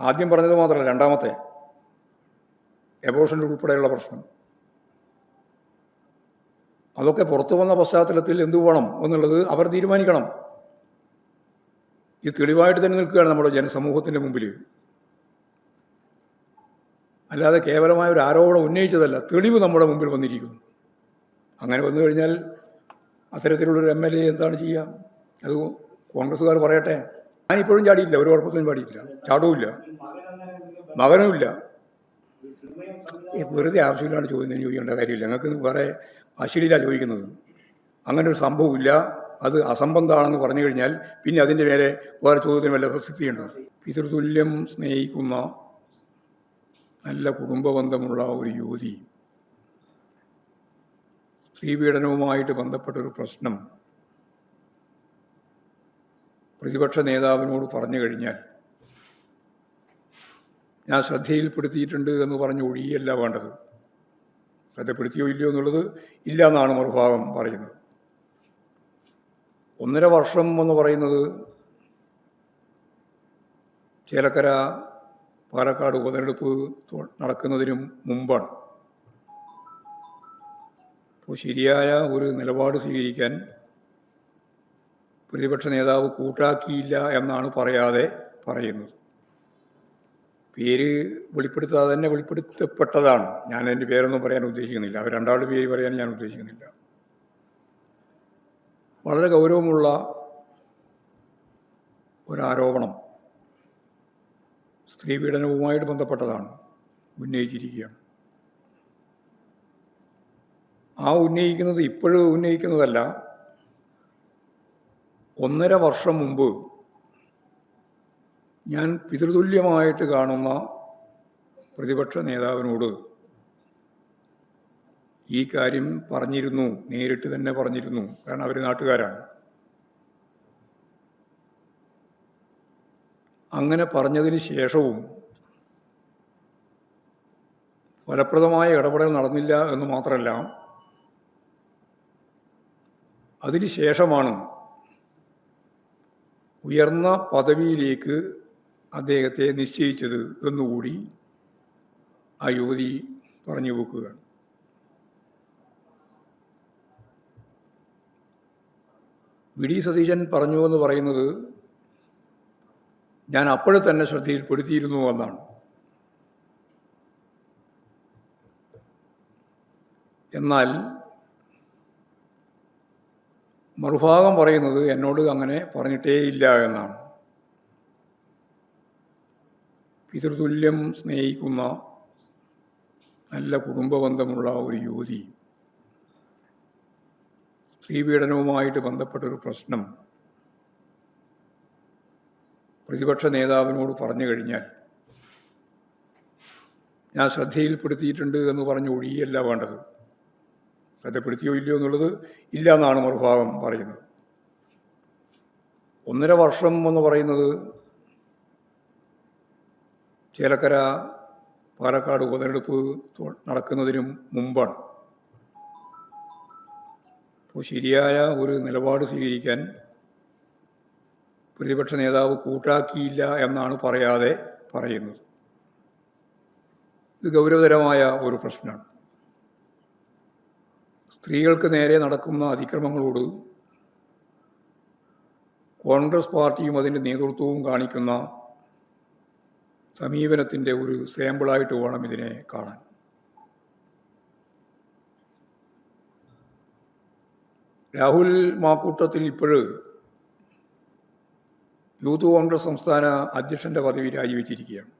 ആദ്യം പറഞ്ഞത് മാത്രമല്ല രണ്ടാമത്തെ. എബോഷൻ ഉൾപ്പെടെയുള്ള പ്രശ്നം. അതൊക്കെ പുറത്തു വന്ന പശ്ചാത്തലത്തിൽ എന്തു വേണം എന്നുള്ളത് അവർ തീരുമാനിക്കണം. ഇത് തെളിവായിട്ട് തന്നെ നിൽക്കുകയാണ് നമ്മുടെ ജനസമൂഹത്തിന്റെ മുമ്പിൽ. അല്ലാതെ കേവലമായ ഒരു ആരോപണം ഉന്നയിച്ചതല്ല തെളിവ് നമ്മുടെ മുമ്പിൽ വന്നിരിക്കുന്നു. അങ്ങനെ വന്നു കഴിഞ്ഞാൽ അത്തരത്തിലുള്ളൊരു എം എൽ എ എന്താണ് ചെയ്യുക അത് കോൺഗ്രസ്സുകാർ പറയട്ടെ. ഞാനിപ്പോഴും ചാടിയില്ല ഒരു ഉറപ്പത്തിനും ചാടിയില്ല ചാടവുമില്ല. മകനുമില്ല. വെറുതെ ആവശ്യമില്ലാണ്ട് ചോദ്യം ചോദിക്കേണ്ട കാര്യമില്ല. ഞങ്ങൾക്ക് വേറെ അശ്ലീല ചോദിക്കുന്നത്. അങ്ങനെ ഒരു സംഭവമില്ല. അത് അസംബന്ധമാണെന്ന് പറഞ്ഞു കഴിഞ്ഞാൽ പിന്നെ അതിന്റെ മേലെ വേറെ ചോദ്യത്തിന് വല്ല പ്രസക്തിയുണ്ടോ? പിതൃതുല്യം സ്നേഹിക്കുന്ന നല്ല കുടുംബ ബന്ധമുള്ള ഒരു യുവതി. സ്ത്രീപീഡനവുമായിട്ട് ബന്ധപ്പെട്ടൊരു പ്രശ്നം. പ്രതിപക്ഷ നേതാവിനോട് പറഞ്ഞു കഴിഞ്ഞാൽ ഞാൻ ശ്രദ്ധയിൽപ്പെടുത്തിയിട്ടുണ്ട് എന്ന് പറഞ്ഞ് ഒഴിയല്ല വേണ്ടത്. ശ്രദ്ധപ്പെടുത്തിയോ ഇല്ലയോ എന്നുള്ളത് ഇല്ല എന്നാണ് മറുഭാഗം പറയുന്നത്. ഒന്നര വർഷം എന്ന് പറയുന്നത് ചേലക്കര പാലക്കാട് ഉപതെരഞ്ഞെടുപ്പ് നടക്കുന്നതിനും മുമ്പാണ്. അപ്പോൾ ശരിയായ ഒരു നിലപാട് സ്വീകരിക്കാൻ പ്രതിപക്ഷ നേതാവ് കൂട്ടാക്കിയില്ല എന്നാണ് പറയാതെ പറയുന്നത്. പേര് വെളിപ്പെടുത്താതെ തന്നെ വെളിപ്പെടുത്തപ്പെട്ടതാണ്. ഞാൻ എന്റെ പേരൊന്നും പറയാൻ ഉദ്ദേശിക്കുന്നില്ല. അവർ രണ്ടാളുടെ പേര് പറയാൻ ഞാൻ ഉദ്ദേശിക്കുന്നില്ല. വളരെ ഗൗരവമുള്ള ഒരാരോപണം സ്ത്രീ പീഡനവുമായിട്ട് ബന്ധപ്പെട്ടതാണ്. ഉന്നയിച്ചിരിക്കുകയാണ്. ആ ഉന്നയിക്കുന്നത് ഇപ്പോഴും ഉന്നയിക്കുന്നതല്ല. ഒന്നര വർഷം മുമ്പ് ഞാൻ പിതൃതുല്യമായിട്ട് കാണുന്ന പ്രതിപക്ഷ നേതാവിനോട് ഈ കാര്യം പറഞ്ഞിരുന്നു നേരിട്ട് തന്നെ പറഞ്ഞിരുന്നു. കാരണം അവർ നാട്ടുകാരാണ്. അങ്ങനെ പറഞ്ഞതിന് ശേഷവും ഫലപ്രദമായ ഇടപെടൽ നടന്നില്ല എന്ന് മാത്രമല്ല അതിന് ശേഷമാണ് ഉയർന്ന പദവിയിലേക്ക് അദ്ദേഹത്തെ നിശ്ചയിച്ചത് എന്നുകൂടി ആ യുവതി പറഞ്ഞു വെക്കുകയാണ് വി. ഡി. സതീശൻ പറഞ്ഞു എന്ന് പറയുന്നത് ഞാൻ അപ്പോഴെ തന്നെ ശ്രദ്ധയിൽപ്പെടുത്തിയിരുന്നു എന്നാണ്. എന്നാൽ മറുഭാഗം പറയുന്നത് എന്നോട് അങ്ങനെ പറഞ്ഞിട്ടേയില്ല എന്നാണ്. പിതൃതുല്യം സ്നേഹിക്കുന്ന നല്ല കുടുംബബന്ധമുള്ള ഒരു യുവതി സ്ത്രീപീഡനവുമായിട്ട് ബന്ധപ്പെട്ടൊരു പ്രശ്നം പ്രതിപക്ഷ നേതാവിനോട് പറഞ്ഞു കഴിഞ്ഞാൽ ഞാൻ ശ്രദ്ധയിൽപ്പെടുത്തിയിട്ടുണ്ട് എന്ന് പറഞ്ഞ് ഒഴിയല്ല വേണ്ടത്. ശ്രദ്ധപ്പെടുത്തിയോ ഇല്ലയോ എന്നുള്ളത് ഇല്ല എന്നാണ് മറുഭാഗം പറയുന്നത്. ഒന്നര വർഷം എന്ന് പറയുന്നത് ചേലക്കര പാലക്കാട് ഉപതെരഞ്ഞെടുപ്പ് നടക്കുന്നതിനും മുമ്പാണ്. അപ്പോൾ ശരിയായ ഒരു നിലപാട് സ്വീകരിക്കാൻ പ്രതിപക്ഷ നേതാവ് കൂട്ടാക്കിയില്ല എന്നാണ് പറയാതെ പറയുന്നത്. ഇത് ഗൗരവതരമായ ഒരു പ്രശ്നമാണ്. സ്ത്രീകൾക്ക് നേരെ നടക്കുന്ന അതിക്രമങ്ങളോട് കോൺഗ്രസ് പാർട്ടിയും അതിന്റെ നേതൃത്വവും കാണിക്കുന്ന സമീപനത്തിന്റെ ഒരു സാമ്പിളായിട്ട് വേണം ഇതിനെ കാണാൻ. രാഹുൽ മാക്കൂട്ടത്തിൽ ഇപ്പോഴ് യൂത്ത് കോൺഗ്രസ് സംസ്ഥാന അധ്യക്ഷന്റെ പദവി രാജിവെച്ചിരിക്കുകയാണ്.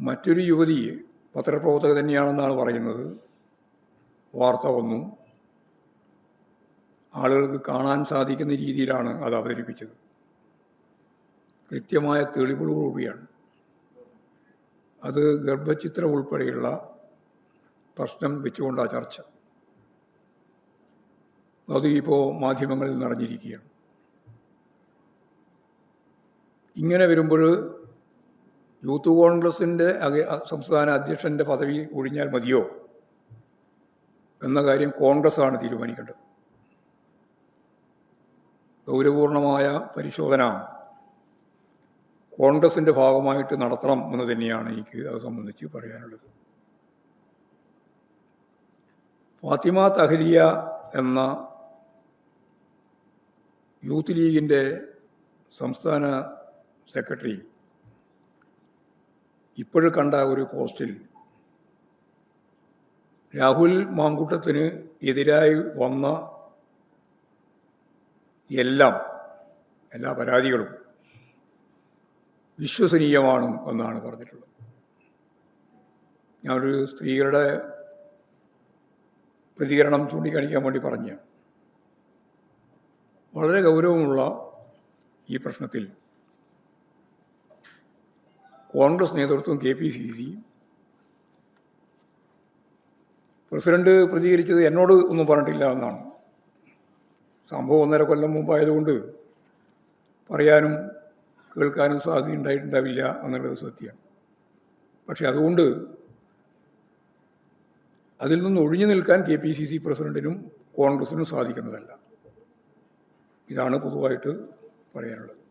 മറ്റൊരു യുവതി പത്രപ്രവർത്തക തന്നെയാണെന്നാണ് പറയുന്നത്. വാർത്ത വന്നു. ആളുകൾക്ക് കാണാൻ സാധിക്കുന്ന രീതിയിലാണ് അത് അവതരിപ്പിച്ചത്. കൃത്യമായ തെളിവുകളോടുകൂടിയാണ് അത് ഗർഭചിത്രം ഉൾപ്പെടെയുള്ള പ്രശ്നം വെച്ചുകൊണ്ടാണ് ചർച്ച. അത് ഇപ്പോൾ മാധ്യമങ്ങളിൽ നിറഞ്ഞിരിക്കുകയാണ്. ഇങ്ങനെ വരുമ്പോൾ യൂത്ത് കോൺഗ്രസിന്റെ സംസ്ഥാന അധ്യക്ഷന്റെ പദവി ഒഴിഞ്ഞാൽ മതിയോ? എന്ന കാര്യം കോൺഗ്രസ്സാണ് തീരുമാനിക്കേണ്ടത്. ഗൗരവപൂർണമായ പരിശോധന കോൺഗ്രസിന്റെ ഭാഗമായിട്ട് നടത്തണം എന്ന് തന്നെയാണ് എനിക്ക് അത് സംബന്ധിച്ച് പറയാനുള്ളത്. ഫാത്തിമ തഹലിയ എന്ന യൂത്ത് ലീഗിന്റെ സംസ്ഥാന സെക്രട്ടറി ഇപ്പോഴും കണ്ട ഒരു പോസ്റ്റിൽ രാഹുൽ മാങ്കൂട്ടത്തിന് എതിരായി വന്ന എല്ലാം എല്ലാ പരാതികളും വിശ്വസനീയമാണ് എന്നാണ് പറഞ്ഞിട്ടുള്ളത്. ഞാനൊരു സ്ത്രീകളുടെ പ്രതികരണം ചൂണ്ടിക്കാണിക്കാൻ വേണ്ടി പറഞ്ഞു വളരെ ഗൗരവമുള്ള ഈ പ്രശ്നത്തിൽ കോൺഗ്രസ് നേതൃത്വം K P C C. President പ്രതികരിച്ചത് എന്നോട് ഒന്നും പറഞ്ഞിട്ടില്ല എന്നാണ്. സംഭവം ഒന്നര കൊല്ലം മുമ്പായതുകൊണ്ട് പറയാനും കേൾക്കാനും സാധ്യത ഉണ്ടായിട്ടുണ്ടാവില്ല എന്നുള്ളത് സത്യമാണ്. പക്ഷെ അതുകൊണ്ട് അതിൽ നിന്ന് ഒഴിഞ്ഞു നിൽക്കാൻ കെ പി സി സി പ്രസിഡന്റിനും കോൺഗ്രസിനും സാധിക്കുന്നതല്ല. ഇതാണ് പൊതുവായിട്ട് പറയാനുള്ളത്.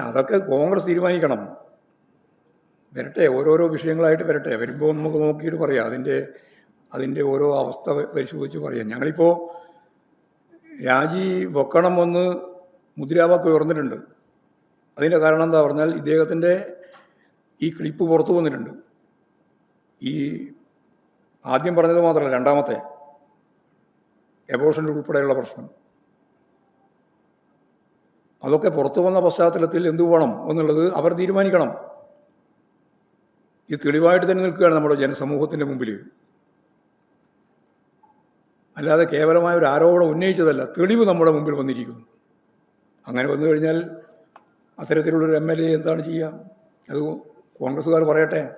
അതൊക്കെ കോൺഗ്രസ് തീരുമാനിക്കണം. വരട്ടെ ഓരോരോ വിഷയങ്ങളായിട്ട് വരട്ടെ. വരുമ്പോൾ നമുക്ക് നോക്കിയിട്ട് പറയാം. അതിന്റെ അതിന്റെ ഓരോ അവസ്ഥ പരിശോധിച്ച് പറയാം. ഞങ്ങളിപ്പോൾ രാജി വെക്കണമെന്ന് മുദ്രാവാക്യം ഉയർന്നിട്ടുണ്ട്. അതിന്റെ കാരണം എന്താ പറഞ്ഞാൽ ഇദ്ദേഹത്തിന്റെ ഈ ക്ലിപ്പ് പുറത്തു വന്നിട്ടുണ്ട്. ഈ ആദ്യം പറഞ്ഞത് മാത്രമല്ല രണ്ടാമത്തെ. എബോഷൻ ഉൾപ്പെടെയുള്ള പ്രശ്നം. അതൊക്കെ പുറത്തു വന്ന പശ്ചാത്തലത്തിൽ എന്തു വേണം എന്നുള്ളത് അവർ തീരുമാനിക്കണം. ഇത് തെളിവായിട്ട് തന്നെ നിൽക്കുകയാണ് നമ്മുടെ ജനസമൂഹത്തിന്റെ മുമ്പിൽ അല്ലാതെ കേവലമായ ഒരു ആരോപണം ഉന്നയിച്ചതല്ല തെളിവ് നമ്മുടെ മുമ്പിൽ വന്നിരിക്കുന്നു. അങ്ങനെ വന്നു കഴിഞ്ഞാൽ അത്തരത്തിലുള്ളൊരു എം എൽ എ എന്താണ് ചെയ്യുക? അത് കോൺഗ്രസ്സുകാർ പറയട്ടെ.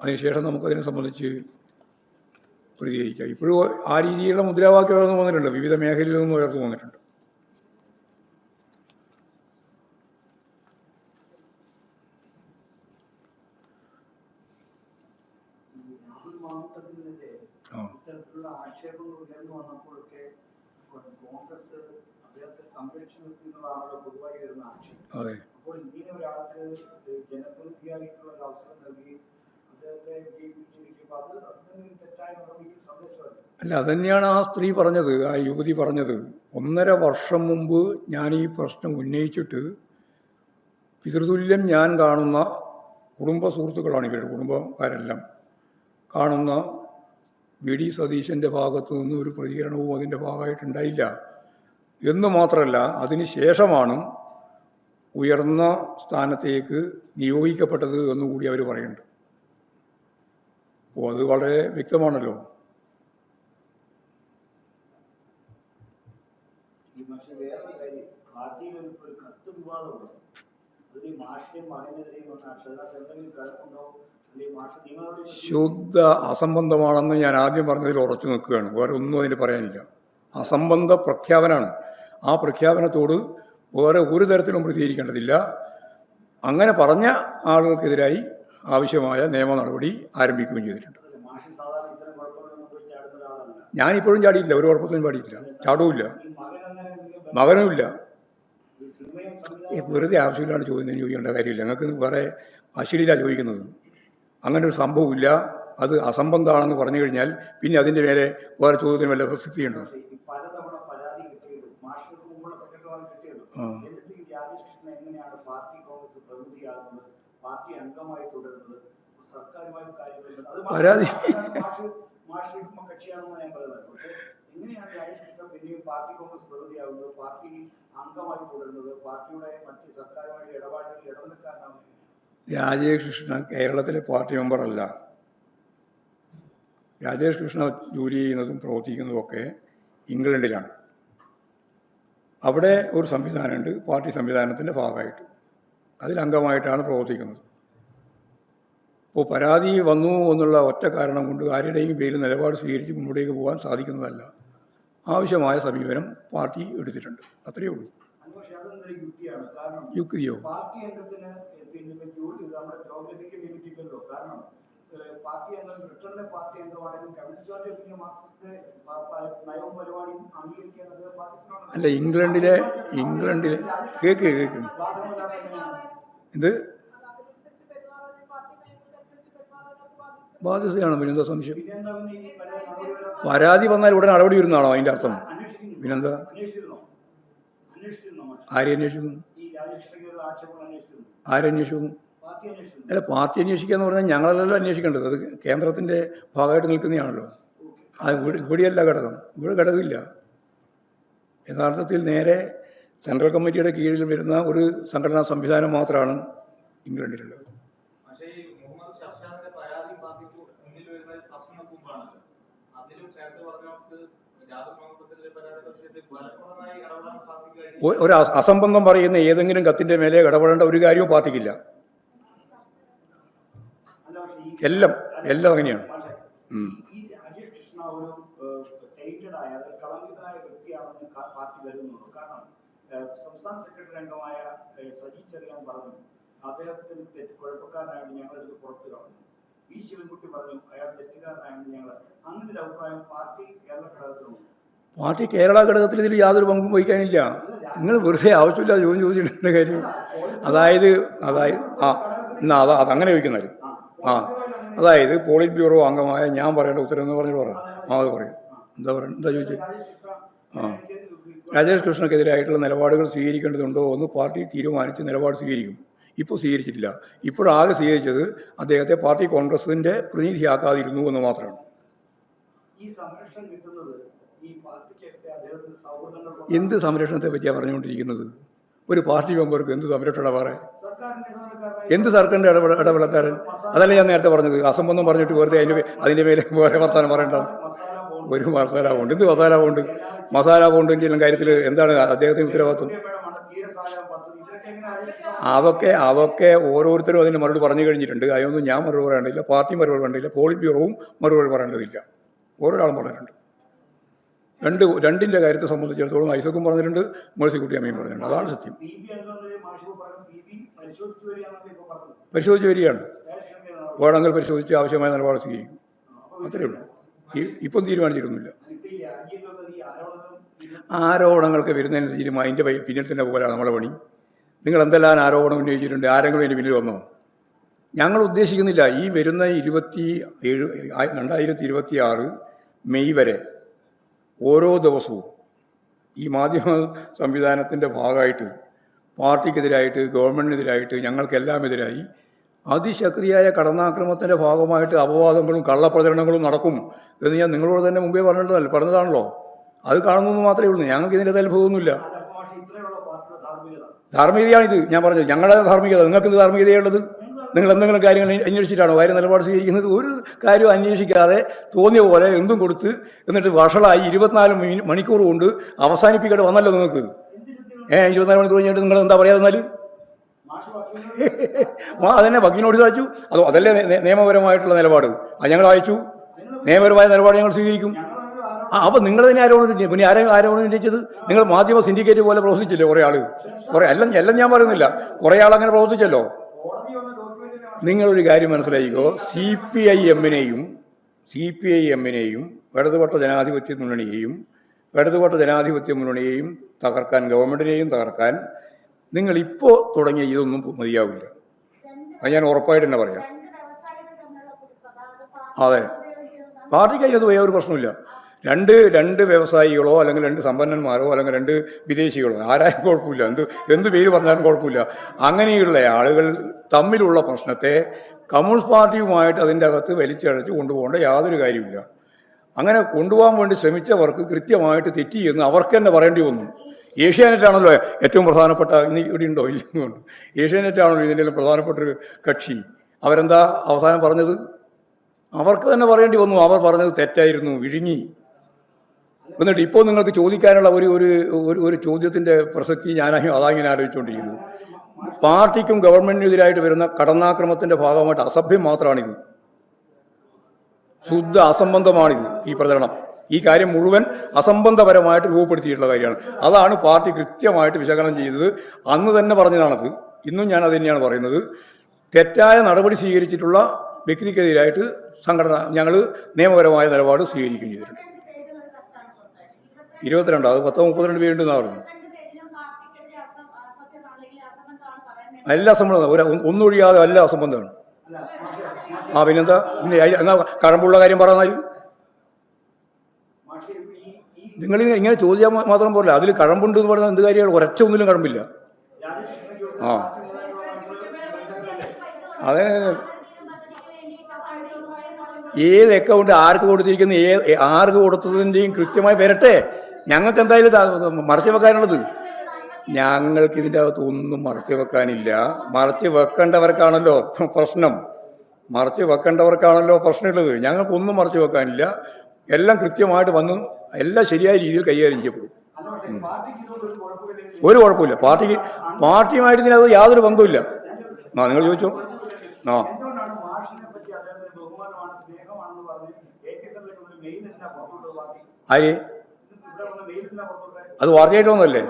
അതിനുശേഷം നമുക്കതിനെ സംബന്ധിച്ച് പ്രതികരിക്കാം. ഇപ്പോഴും ആ രീതിയിലുള്ള മുദ്രാവാക്യം ഉയർന്നു വന്നിട്ടുണ്ട്. വിവിധ മേഖലയിൽ നിന്നും ഉയർന്നു വന്നിട്ടുണ്ട്. ഈ രാഹുൽ മാങ്കൂട്ടത്തിനെതിരെ ആ. ഇത്തരത്തിലുള്ള ആക്ഷേപങ്ങൾ ഉയർന്നു വന്നപ്പോഴൊക്കെ കോൺഗ്രസ് അദ്ദേഹത്തെ സംരക്ഷണത്തിനുള്ളതാണല്ലോ പൊതുവായി വരുന്ന ആക്ഷേപം. അതെ. അപ്പോൾ ഇങ്ങനെ ഒരാൾക്ക് ജനപ്രതിനിധിയായിട്ടുള്ള ഒരു അവസരം നൽകി അല്ല അതന്നെയാണ് ആ സ്ത്രീ പറഞ്ഞത് ആ യുവതി പറഞ്ഞത്. ഒന്നര വർഷം മുമ്പ് ഞാൻ ഈ പ്രശ്നം ഉന്നയിച്ചിട്ട് പിതൃതുല്യം ഞാൻ കാണുന്ന കുടുംബ സുഹൃത്തുക്കളാണ് ഇവരുടെ കുടുംബക്കാരെല്ലാം. കാണുന്ന വി ഡി സതീശന്റെ ഭാഗത്തു നിന്ന് ഒരു പ്രതികരണവും അതിന്റെ ഭാഗമായിട്ടുണ്ടായില്ല. എന്ന് മാത്രമല്ല അതിന് ശേഷമാണ് ഉയർന്ന സ്ഥാനത്തേക്ക് നിയോഗിക്കപ്പെട്ടത് എന്നുകൂടി അവർ പറയുന്നുണ്ട്. അപ്പോൾ അത് വളരെ വ്യക്തമാണല്ലോ. ശുദ്ധ അസംബന്ധമാണെന്ന് ഞാൻ ആദ്യം പറഞ്ഞതിൽ ഉറച്ചു നിൽക്കുകയാണ്. വേറെ ഒന്നും അതിന് പറയാനില്ല. അസംബന്ധ പ്രഖ്യാപനമാണ് ആ പ്രഖ്യാപനത്തോട് വേറെ ഒരു തരത്തിലും പ്രതികരിക്കേണ്ടതില്ല. അങ്ങനെ പറഞ്ഞ ആളുകൾക്കെതിരായി ആവശ്യമായ നിയമ നടപടി ആരംഭിക്കുകയും ചെയ്തിട്ടുണ്ട്. ഞാനിപ്പോഴും ചാടിയില്ല ഒരു കുഴപ്പത്തിനും പാടിയില്ല എന്തെങ്കിലും മകനുമില്ല. വെറുതെ ആവശ്യമില്ലാണ്ട് ചോദ്യം ചോദിക്കേണ്ട കാര്യമില്ല. ഞങ്ങൾക്ക് വേറെ അശ്ലീല ചോദിക്കുന്നത്. അങ്ങനെ ഒരു സംഭവമില്ല. അത് അസംബന്ധമാണെന്ന് പറഞ്ഞു കഴിഞ്ഞാൽ പിന്നെ അതിന്റെ മേലെ വേറെ ചോദ്യത്തിന് വല്ല പ്രസക്തിയുണ്ടോ ഈ പലതവണ പരാതി കിട്ടിയത് മാഷിന് മുമ്പുള്ള സെക്രട്ടറിയാണ് കിട്ടിയത് ആ. എന്നിട്ട് ഈ രാജേഷ് കൃഷ്ണൻ എങ്ങനെയാണ് പാർട്ടി കോൺഗ്രസ് പ്രതിനിധിയാകുന്നത് പാർട്ടി അംഗമായി തുടരുന്നത് സർക്കാരുമായി കാര്യങ്ങളുണ്ട് അത് പരാതി. മാത്രമല്ല, മാഷ് മാഷ് ഇപ്പം കക്ഷിയാണെന്ന് ഞാൻ പറയുന്നത് പക്ഷേ എങ്ങനെയാണ് രാജേഷ് കൃഷ്ണൻ പിന്നെയും പാർട്ടി കോൺഗ്രസ് പ്രതിനിധിയാകുന്നത് പാർട്ടി അംഗമായി തുടരുന്നത് പാർട്ടിയുടെ മറ്റ് സർക്കാരുമായിട്ട് ഇടപാടുകളിൽ ഇടനിൽക്കാനാവുന്നത് രാജേഷ് കൃഷ്ണ കേരളത്തിലെ പാർട്ടി മെമ്പറല്ല. രാജേഷ് കൃഷ്ണ ജോലി ചെയ്യുന്നതും പ്രവർത്തിക്കുന്നതുമൊക്കെ ഇംഗ്ലണ്ടിലാണ്. അവിടെ ഒരു സംവിധാനമുണ്ട് പാർട്ടി സംവിധാനത്തിന്റെ ഭാഗമായിട്ട്. അതിൽ അംഗമായിട്ടാണ് പ്രവർത്തിക്കുന്നത്. അപ്പോൾ പരാതി വന്നു എന്നുള്ള ഒറ്റ കാരണം കൊണ്ട് ആരുടെയും പേരിൽ നിലപാട് സ്വീകരിച്ച് മുന്നോട്ടേക്ക് പോകാൻ സാധിക്കുന്നതല്ല. ആവശ്യമായ സമീപനം പാർട്ടി എടുത്തിട്ടുണ്ട്. അത്രയേ ഉള്ളൂ. യുക്തിയോ? പാർട്ടി പാർട്ടി അംഗം ബ്രിട്ടനിലെ party അംഗമാണെങ്കിലും communist party of India Marxist പ- പ- നയവും പരിപാടിയും അംഗീകരിക്കുന്നത് പാകിസ്ഥാനാണ്. അല്ല ഇംഗ്ലണ്ടിലെ ഇംഗ്ലണ്ടിലെ കേക്ക് കേക്ക്. ഇത് ബാധ്യതയാണ് പിന്നെന്താ സംശയം? പിന്നെന്താ പിന്നെ എന്താ സംശയം നടപടി പരാതി വന്നാൽ ഉടനെ നടപടി വരുന്നതാണോ അതിന്റെ അർത്ഥം? പിന്നെന്താ ആരെ അന്വേഷിക്കുന്നു? ആരന്വേഷിക്കുന്നു അല്ല പാർട്ടി അന്വേഷിക്കുക എന്ന് പറഞ്ഞാൽ ഞങ്ങളല്ലല്ലോ അന്വേഷിക്കേണ്ടത്. അത് കേന്ദ്രത്തിന്റെ ഭാഗമായിട്ട് നിൽക്കുന്നതാണല്ലോ. അത് ഇവിടെ ഇവിടെയല്ല ഘടകം. ഇവിടെ ഘടകമില്ല. യഥാർത്ഥത്തിൽ നേരെ സെൻട്രൽ കമ്മിറ്റിയുടെ കീഴിൽ വരുന്ന ഒരു സംഘടനാ സംവിധാനം മാത്രമാണ് ഇംഗ്ലണ്ടിലുള്ളത് പക്ഷേ ഈ മുഹമ്മദ് ഷർഷാദിന്റെ പരാതി പാർട്ടിക്ക് മുന്നിൽ വരുന്ന വർഷങ്ങൾക്ക് മുമ്പാണല്ലോ അതിലും നേരത്തെ പറഞ്ഞവർക്ക് ജാതി പ്രമുഖത്തിന്റെ പരാതി വിഷയത്തിൽ ഫലപ്രദമായി ഇടപെടാൻ പാർട്ടിക്ക് കഴിഞ്ഞു ഒ- ഒരു അസ- അസംബന്ധം പറയുന്ന ഏതെങ്കിലും കത്തിന്റെ മേലെ ഇടപെടേണ്ട ഒരു കാര്യവും പാർട്ടിക്കില്ല. എല്ലാം എല്ലാം അങ്ങനെയാണ്. സംസ്ഥാന സെക്രട്ടറി അംഗമായ സജി ചെറിയാൻ പറഞ്ഞു അദ്ദേഹത്തിന് തെറ്റ് കുഴപ്പക്കാരനായത് ഞങ്ങളെടുത്ത് പുറത്തു കളഞ്ഞു വി ശിവൻകുട്ടി പറഞ്ഞു അയാൾ തെറ്റുകാരനായിരുന്നു ഞങ്ങൾ അങ്ങനെ ഒരു അഭിപ്രായം പാർട്ടി കേരള ഘടകത്തിനുണ്ട്. പാർട്ടി കേരള ഘടകത്തിൽ ഇതിൽ യാതൊരു പങ്കും വഹിക്കാനില്ല. നിങ്ങൾ വെറുതെ ആവശ്യമില്ല ചോദ്യം ചോദിച്ചിട്ടുണ്ട് കാര്യം. അതായത് അതായത് ആ എന്നാ അതാ അതങ്ങനെ ചോദിക്കുന്നത് ആ അതായത് പോളിറ്റ് ബ്യൂറോ അംഗമായ ഞാൻ പറയേണ്ട ഉത്തരം എന്ന് പറഞ്ഞിട്ട് പറയാം ആ അത് പറയും. എന്താ പറയുക എന്താ ചോദിച്ചത് ആ. രാജേഷ് കൃഷ്ണക്കെതിരായിട്ടുള്ള നിലപാടുകൾ സ്വീകരിക്കേണ്ടതുണ്ടോ എന്ന് പാർട്ടി തീരുമാനിച്ച് നിലപാട് സ്വീകരിക്കും. ഇപ്പോൾ സ്വീകരിച്ചിട്ടില്ല. ഇപ്പോഴാകെ സ്വീകരിച്ചത് അദ്ദേഹത്തെ പാർട്ടി കോൺഗ്രസിന്റെ പ്രതിനിധിയാക്കാതിരുന്നു എന്ന് മാത്രമാണ് ഈ സംരക്ഷണം കിട്ടുന്നത് ഈ പാർട്ടിക്കൊക്കെ അദ്ദേഹത്തിന് സൗഹൃദങ്ങൾ കൊണ്ട് എന്ത് സംരക്ഷണത്തെ പറ്റിയാണ് പറഞ്ഞുകൊണ്ടിരിക്കുന്നത്? ഒരു പാർട്ടി മെമ്പർക്ക് എന്ത് സംരക്ഷണം പറയാൻ എന്ത് സർക്കാരിന്റെ ഇടപെട ഇടപെടക്കാരൻ അതല്ല ഞാൻ നേരത്തെ പറഞ്ഞത്. അസംബന്ധം പറഞ്ഞിട്ട് വെറുതെ അതിന്റെ അതിന്റെ പേര് വേറെ വർത്താനം പറയണ്ട ഒരു മസാല പോണ്ട് എന്ത് മസാല പോണ്ട് മസാല എല്ലാം കാര്യത്തിൽ എന്താണ് അദ്ദേഹത്തിന് ഉത്തരവാദിത്വം? അതൊക്കെ അതൊക്കെ ഓരോരുത്തരും അതിന് മറുപടി പറഞ്ഞു കഴിഞ്ഞിട്ടുണ്ട്. അതിനൊന്നും ഞാൻ മറുപടി പറയേണ്ടതില്ല പാർട്ടി മറുപടി പറയേണ്ടതില്ല പോളിറ്റ് ബ്യൂറോവും മറുപടി പറയേണ്ടതില്ല. ഓരോരാളും പറഞ്ഞിട്ടുണ്ട്. രണ്ട് രണ്ടിന്റെ കാര്യത്തെ സംബന്ധിച്ചിടത്തോളം ഐസക്കും പറഞ്ഞിട്ടുണ്ട് മേഴ്സിക്കുട്ടി അമ്മയും പറഞ്ഞിട്ടുണ്ട്. അതാണ് സത്യം. പരിശോധിച്ചു വരികയാണ്. വേണമെങ്കിൽ പരിശോധിച്ച് ആവശ്യമായ നിലപാട് സ്വീകരിക്കും. അത്രയേ ഉള്ളൂ. ഇപ്പം തീരുമാനിച്ചിരുന്നില്ല ആരോപണങ്ങൾക്ക് വരുന്നതിന് തീരുമാനം. അതിന്റെ പിന്നിൽ തന്നെ പോലാണ് നമ്മളെ പണി. നിങ്ങൾ എന്തെല്ലാം ആരോപണം ഉന്നയിച്ചിട്ടുണ്ട്? ആരെങ്കിലും അതിന്റെ പിന്നിൽ വന്നോ? ഞങ്ങൾ ഉദ്ദേശിക്കുന്നില്ല. ഈ വരുന്ന ഇരുപത്തി ഏഴ് രണ്ടായിരത്തി ഇരുപത്തി ആറ് മെയ് വരെ ഓരോ ദിവസവും ഈ മാധ്യമ സംവിധാനത്തിന്റെ ഭാഗമായിട്ട് പാർട്ടിക്കെതിരായിട്ട് ഗവൺമെന്റിനെതിരായിട്ട് ഞങ്ങൾക്കെല്ലാം എതിരായി അതിശക്തിയായ കടന്നാക്രമത്തിന്റെ ഭാഗമായിട്ട് അപവാദങ്ങളും കള്ളപ്രചരണങ്ങളും നടക്കും എന്ന് ഞാൻ നിങ്ങളോട് തന്നെ മുമ്പേ പറഞ്ഞിട്ടല്ല പറഞ്ഞതാണല്ലോ. അത് കാണുന്നു മാത്രമേ ഉള്ളൂ. ഞങ്ങൾക്ക് ഇതിന്റെ അത്ഭുതമൊന്നുമില്ല ധാർമ്മികതയാണിത്. ഞാൻ പറഞ്ഞത് ഞങ്ങളുടെ ധാർമ്മികത. നിങ്ങൾക്ക് ഇത് ധാർമ്മികതയുള്ളത് നിങ്ങൾ എന്തെങ്കിലും കാര്യങ്ങൾ അന്വേഷിച്ചിട്ടാണോ? കാര്യം നിലപാട് സ്വീകരിക്കുന്നത് ഒരു കാര്യം അന്വേഷിക്കാതെ തോന്നിയ പോലെ എന്തും കൊടുത്ത് എന്നിട്ട് വഷളായി ഇരുപത്തിനാല് മണിക്കൂർ കൊണ്ട് അവസാനിപ്പിക്കേണ്ടി വന്നല്ലോ നിങ്ങൾക്ക്. ഏഹ് ഇരുപത്തിനാല് മണിക്കൂർ കഴിഞ്ഞിട്ട് നിങ്ങൾ എന്താ പറയാതെ എന്നാൽ അതന്നെ വക്കീലിനോട് സാധിച്ചു അതോ അതല്ലേ നിയമപരമായിട്ടുള്ള നിലപാട്. അത് ഞങ്ങൾ അയച്ചു. നിയമപരമായ നിലപാട് ഞങ്ങൾ സ്വീകരിക്കും. ആ അപ്പം നിങ്ങൾ തന്നെ ആരോട്? പിന്നെ ആരെ ആരോട് ഉന്നയിച്ചത് നിങ്ങൾ മാധ്യമ സിൻഡിക്കേറ്റ് പോലെ പ്രവർത്തിച്ചില്ലേ കുറേ ആൾ കുറേ എല്ലാം എല്ലാം ഞാൻ പറയുന്നില്ല. കുറേ ആൾ അങ്ങനെ പ്രവർത്തിച്ചല്ലോ. നിങ്ങളൊരു കാര്യം മനസ്സിലായിക്കോ? സി പി ഐ എമ്മിനെയും സി പി ഐ എമ്മിനെയും ഇടതുപക്ഷ ജനാധിപത്യ മുന്നണിയെയും ഇടതുപക്ഷ ജനാധിപത്യ മുന്നണിയെയും തകർക്കാൻ ഗവൺമെന്റിനെയും തകർക്കാൻ നിങ്ങൾ ഇപ്പോൾ തുടങ്ങിയ ഇതൊന്നും മതിയാവില്ല. അത് ഞാൻ ഉറപ്പായിട്ട് തന്നെ പറയാം. അതെ. പാർട്ടിക്കായി പാർട്ടിക്ക് അതിനകത്ത് വേറെ ഒരു പ്രശ്നമില്ല രണ്ട് രണ്ട് വ്യവസായികളോ അല്ലെങ്കിൽ രണ്ട് സമ്പന്നന്മാരോ അല്ലെങ്കിൽ രണ്ട് വിദേശികളോ ആരായാലും കുഴപ്പമില്ല. എന്ത് എന്ത് പേര് പറഞ്ഞാലും കുഴപ്പമില്ല. അങ്ങനെയുള്ള ആളുകൾ തമ്മിലുള്ള പ്രശ്നത്തെ കമ്മ്യൂണിസ്റ്റ് പാർട്ടിയുമായിട്ട് അതിന്റെ അകത്ത് വലിച്ചഴച്ച് കൊണ്ടുപോകേണ്ട യാതൊരു കാര്യമില്ല അങ്ങനെ കൊണ്ടുപോകാൻ വേണ്ടി ശ്രമിച്ചവർക്ക് കൃത്യമായിട്ട് തെറ്റി എന്ന് അവർക്ക് തന്നെ പറയേണ്ടി വന്നു. ഏഷ്യാനെറ്റാണല്ലോ ഏറ്റവും പ്രധാനപ്പെട്ട ഇനി ഇവിടെ ഉണ്ടോ? ഇല്ലെന്നുണ്ട് ഏഷ്യാനെറ്റാണല്ലോ ഇതിന്റെ പ്രധാനപ്പെട്ട ഒരു കക്ഷി. അവരെന്താ അവസാനം പറഞ്ഞത്? അവർക്ക് തന്നെ പറയേണ്ടി വന്നു. അവർ പറഞ്ഞത് തെറ്റായിരുന്നു വിഴുങ്ങി. എന്നിട്ട് ഇപ്പോൾ നിങ്ങൾക്ക് ചോദിക്കാനുള്ള ഒരു ഒരു ഒരു ചോദ്യത്തിന്റെ പ്രസക്തി ഞാൻ അതാങ്ങനെ ആലോചിച്ചുകൊണ്ടിരിക്കുന്നത് പാർട്ടിക്കും ഗവൺമെന്റിനെതിരായിട്ട് വരുന്ന കടന്നാക്രമത്തിന്റെ ഭാഗമായിട്ട് അസഭ്യം മാത്രമാണിത്. ശുദ്ധ അസംബന്ധമാണിത് ഈ പ്രചരണം. ഈ കാര്യം മുഴുവൻ അസംബന്ധപരമായിട്ട് രൂപപ്പെടുത്തിയിട്ടുള്ള കാര്യമാണ്. അതാണ് പാർട്ടി കൃത്യമായിട്ട് വിശകലനം ചെയ്തത്. അന്ന് തന്നെ പറഞ്ഞതാണത്. ഇന്നും ഞാൻ അത് തന്നെയാണ് പറയുന്നത്. തെറ്റായ നടപടി സ്വീകരിച്ചിട്ടുള്ള വ്യക്തിക്കെതിരായിട്ട് സംഘടന ഞങ്ങൾ നിയമപരമായ നിലപാട് സ്വീകരിക്കുകയും ചെയ്തിട്ടുണ്ട് രണ്ട് പേജുള്ള ഒരു കത്താണ് കൊടുത്തത്. ഇരുപത്തിരണ്ട് അത് പത്തോ മുപ്പത്തിരണ്ട് പേരുണ്ടെന്ന് പറഞ്ഞു രണ്ട് പേജിലും പാർട്ടിക്കെതിരെ അസം- അസഭ്യമാണ് അല്ലെങ്കിൽ അസംബന്ധമാണ് പറയാൻ എല്ലാ അസംബന്ധം ഒരു ഒന്നൊഴിയാതെ എല്ലാ അസംബന്ധമാണ് ആ പിന്നെന്താ? പിന്നെ എന്നാ കഴമ്പുള്ള കാര്യം പറഞ്ഞാലും നിങ്ങൾ ഇങ്ങനെ ചോദിച്ചാൽ മാത്രം പോരല്ല. അതിൽ കഴമ്പുണ്ട് എന്ന് പറയുന്നത് എന്ത് കാര്യമാണ്? ഒരൊറ്റ ഒന്നിലും കഴമ്പില്ല. ആ. അതെ. ഏത് അക്കൗണ്ട് ആർക്ക് കൊടുത്തിരിക്കുന്ന? ഏത് ആർക്ക് കൊടുത്തതിന്റെയും കൃത്യമായി വരട്ടെ. ഞങ്ങൾക്ക് എന്തായാലും മറച്ചു വെക്കാനുള്ളത്? ഞങ്ങൾക്ക് ഇതിന്റെ അകത്ത് ഒന്നും മറച്ചു വെക്കാനില്ല. മറച്ചു വെക്കേണ്ടവർക്കാണല്ലോ പ്രശ്നം. മറച്ചു വെക്കേണ്ടവർക്കാണല്ലോ പ്രശ്നമുള്ളത്. ഞങ്ങൾക്കൊന്നും മറച്ചു വെക്കാനില്ല. എല്ലാം കൃത്യമായിട്ട് വന്ന് എല്ലാം ശരിയായ രീതിയിൽ കൈകാര്യം ചെയ്യപ്പെടും. ഒരു കുഴപ്പമില്ല. പാർട്ടിക്ക് പാർട്ടിയുമായിട്ട് ഇതിനകത്ത് യാതൊരു ബന്ധവുമില്ല. ആ നിങ്ങൾ ചോദിച്ചോ? ആ. എന്തുകൊണ്ടാണ് അത് വാർത്തയായിട്ട് വന്നതല്ലേ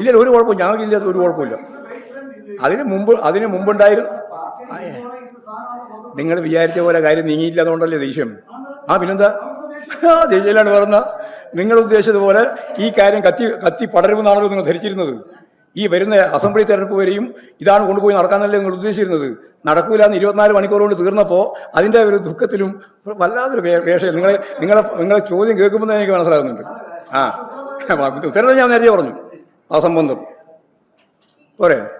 ഇല്ല ഒരു കുഴപ്പമില്ല. ഞങ്ങൾക്ക് ഇല്ല ഒരു കുഴപ്പമില്ല. അതിന് മുമ്പ് അതിന് മുമ്പുണ്ടായിരുന്നു നിങ്ങൾ വിചാരിച്ച പോലെ കാര്യം നീങ്ങിയില്ല അതുകൊണ്ടല്ലേ ദേഷ്യം? ആ പിന്നെന്താ? ആ ദേഷ്യത്തിലാണ് പറഞ്ഞ നിങ്ങൾ ഉദ്ദേശിച്ചതുപോലെ ഈ കാര്യം കത്തി കത്തി പടരുമെന്നാണല്ലോ നിങ്ങൾ ധരിച്ചിരുന്നത്. ഈ വരുന്ന അസംബ്ലി തെരഞ്ഞെടുപ്പ് വരെയും ഇതാണ് കൊണ്ടുപോയി നടക്കാനല്ലേ നിങ്ങൾ ഉദ്ദേശിച്ചിരുന്നത്? നടക്കൂല എന്ന് ഇരുപത്തിനാല് മണിക്കൂർ കൊണ്ട് തീർന്നപ്പോൾ അതിന്റെ ഒരു ദുഃഖത്തിലും വല്ലാതൊരു വേഷം. നിങ്ങളെ നിങ്ങളെ നിങ്ങളെ ചോദ്യം കേൾക്കുമ്പോൾ തന്നെ എനിക്ക് മനസ്സിലാകുന്നുണ്ട്. ആ ഉത്തരവ് ഞാൻ നേരത്തെ പറഞ്ഞു. ആ സംബന്ധം. പോരെ.